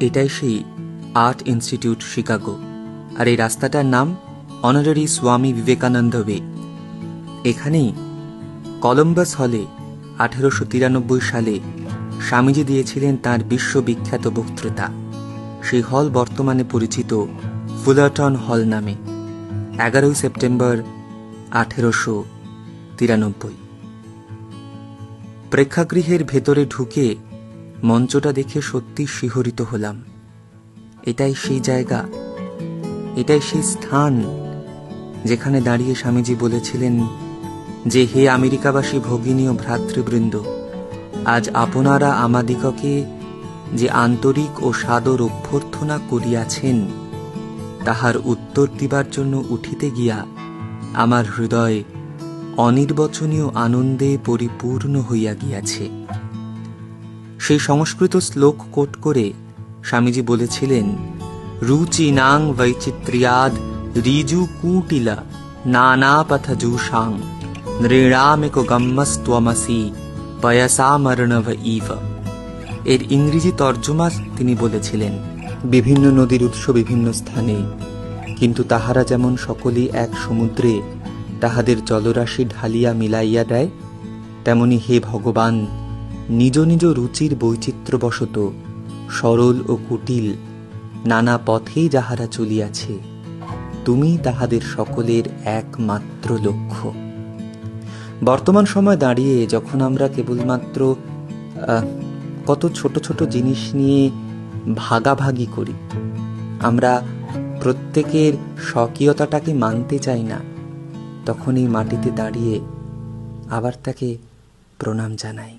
এটাই সেই art institute Chicago. আর এই রাস্তাটার নাম অনারারি স্বামী বিবেকানন্দ ওয়ে এখানেই কলম্বাস হলে আঠেরোশো তিরানব্বই সালে স্বামীজি দিয়েছিলেন তার বিশ্ববিখ্যাত বক্তৃতা। সেই হল বর্তমানে পরিচিত ফুলাটন হল নামে, এগারোই সেপ্টেম্বর আঠেরোশো তিরানব্বই। প্রেক্ষাগৃহের ভেতরে ঢুকে মঞ্চটা দেখে সত্যি শিহরিত হলাম। এটাই সেই জায়গা, এটাই সেই স্থান যেখানে দাঁড়িয়ে স্বামীজি বলেছিলেন যে, হে আমেরিকাবাসী, ভগিনী ও ভ্রাতৃবৃন্দ, আজ আপনারা আমাদিগকে যে আন্তরিক ও সাদর অভ্যর্থনা করিয়াছেন, তাহার উত্তর দিবার জন্য উঠিতে গিয়া আমার হৃদয় অনির্বচনীয় আনন্দে পরিপূর্ণ হইয়া গিয়াছে। সেই সংস্কৃত শ্লোক কোট করে স্বামীজি বলেছিলেন রুচিনাং বৈচিত্র্যাদ রিজু কুটিলা নানাপথজুষাং, নৃণামেক গম্মস্ত্বমসি পয়সামর্ণব ইভ। এর ইংরেজি তর্জমা তিনি বলেছিলেন, বিভিন্ন নদীর উৎস বিভিন্ন স্থানে, কিন্তু তাহারা যেমন সকলেই এক সমুদ্রে তাহাদের জলরাশি ঢালিয়া মিলাইয়া দেয়, তেমনি হে ভগবান নিজ নিজ রুচির বৈচিত্র্যবশত সরল ও কুটিল নানা পথেই যাহারা চলিয়াছে, তুমি তাহাদের সকলের একমাত্র লক্ষ্য। বর্তমান সময় দাঁড়িয়ে যখন আমরা কেবলমাত্র কত ছোট ছোট জিনিস নিয়ে ভাগাভাগি করি, আমরা প্রত্যেকের স্বকীয়তাটাকে মানতে চাই না, তখন এই মাটিতে দাঁড়িয়ে আবার তাকে প্রণাম জানাই।